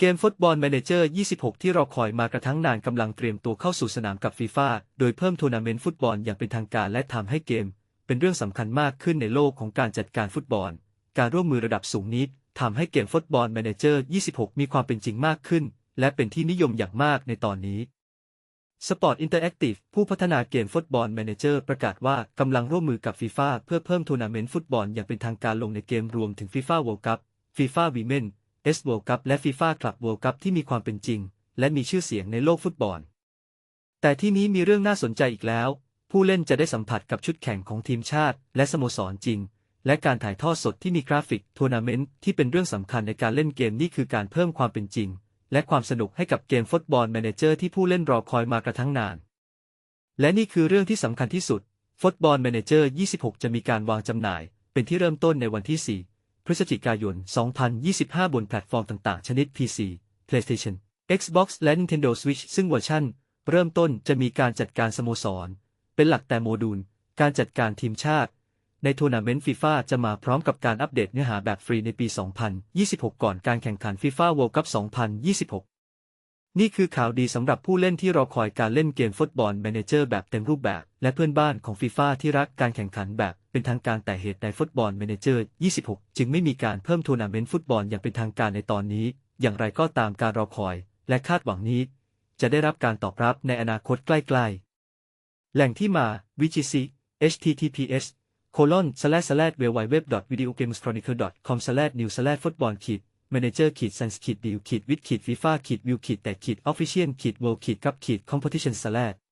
เกมฟุตบอล Manager 26 ที่รอคอยมากระทั่งนานกำลังเตรียมตัวเข้าสู่สนามกับฟีฟ่าโดยเพิ่มทัวร์นาเมนต์ฟุตบอลอย่างเป็นทางการและทำให้เกม เป็นเรื่องสำคัญมากขึ้นในโลกของการจัดการฟุตบอล การร่วมมือระดับสูงนี้ทำให้เกมฟุตบอล Manager 26 มีความเป็นจริงมากขึ้น และเป็นที่นิยมอย่างมากในตอนนี้ Sport Interactive ผู้พัฒนาเกมฟุตบอล Manager ประกาศว่ากำลังร่วมมือกับฟีฟ่าเพื่อเพิ่มทัวร์นาเมนต์ฟุตบอลอย่างเป็นทางการลงในเกมรวมถึง FIFA World Cup FIFA Women S World Cup และ FIFA Club World Cup ที่มีความเป็นจริง และมีชื่อเสียงในโลกฟุตบอล แต่ที่นี้มีเรื่องน่าสนใจอีกแล้ว ผู้เล่นจะได้สัมผัสกับชุดแข่งของทีมชาติ และสโมสรจริง และการถ่ายทอดสดที่มีกราฟิกทัวร์นาเมนต์ที่เป็นเรื่องสำคัญในการเล่นเกมนี่คือการเพิ่มความเป็นจริง และความสนุกให้กับเกมฟุตบอล Manager ที่ผู้เล่นรอคอยมากระทั่งนาน และนี่คือเรื่องที่สำคัญที่สุดฟุตบอล Manager 26 จะมีการวางจำหน่าย เป็นที่เริ่มต้นในวันที่ 4 พฤศจิกายน 2025 บนแพลตฟอร์มต่างๆ ชนิด PC PlayStation Xbox และ Nintendo Switch ซึ่งเวอร์ชันเริ่มต้นจะมีการจัดการสโมสร เป็นหลักแต่โมดูล การจัดการทีมชาติ ในทัวร์นาเมนต์ฟีฟ่าจะมาพร้อมกับการอัปเดตเนื้อหาแบบฟรีในปี 2026 ก่อนการแข่งขันฟีฟ่า World Cup 2026 นี่คือข่าวดีสำหรับผู้เล่นที่รอคอยการเล่นเกมฟุตบอล Manager แบบเต็มรูปแบบ และเพื่อนบ้านของฟีฟ่าที่รักการแข่งขันแบบเป็นทางการแต่เหตุใดฟุตบอล Manager 26 จึงไม่มีการเพิ่มทัวร์นาเมนต์ฟุตบอลอย่างเป็นทางการในตอนนี้ อย่างไรก็ตามการรอคอย และคาดหวังนี้ จะได้รับการตอบรับในอนาคตใกล้ๆ แหล่งที่มา VGC https colon slash slash www.videogameschronicle.com slash new slash football ขีด manager ขีด sans ขีด deal ขีด with ขีด fifa ขีด view ขีดแต่ขีด official ขีด world ขีดกับขีด competition slash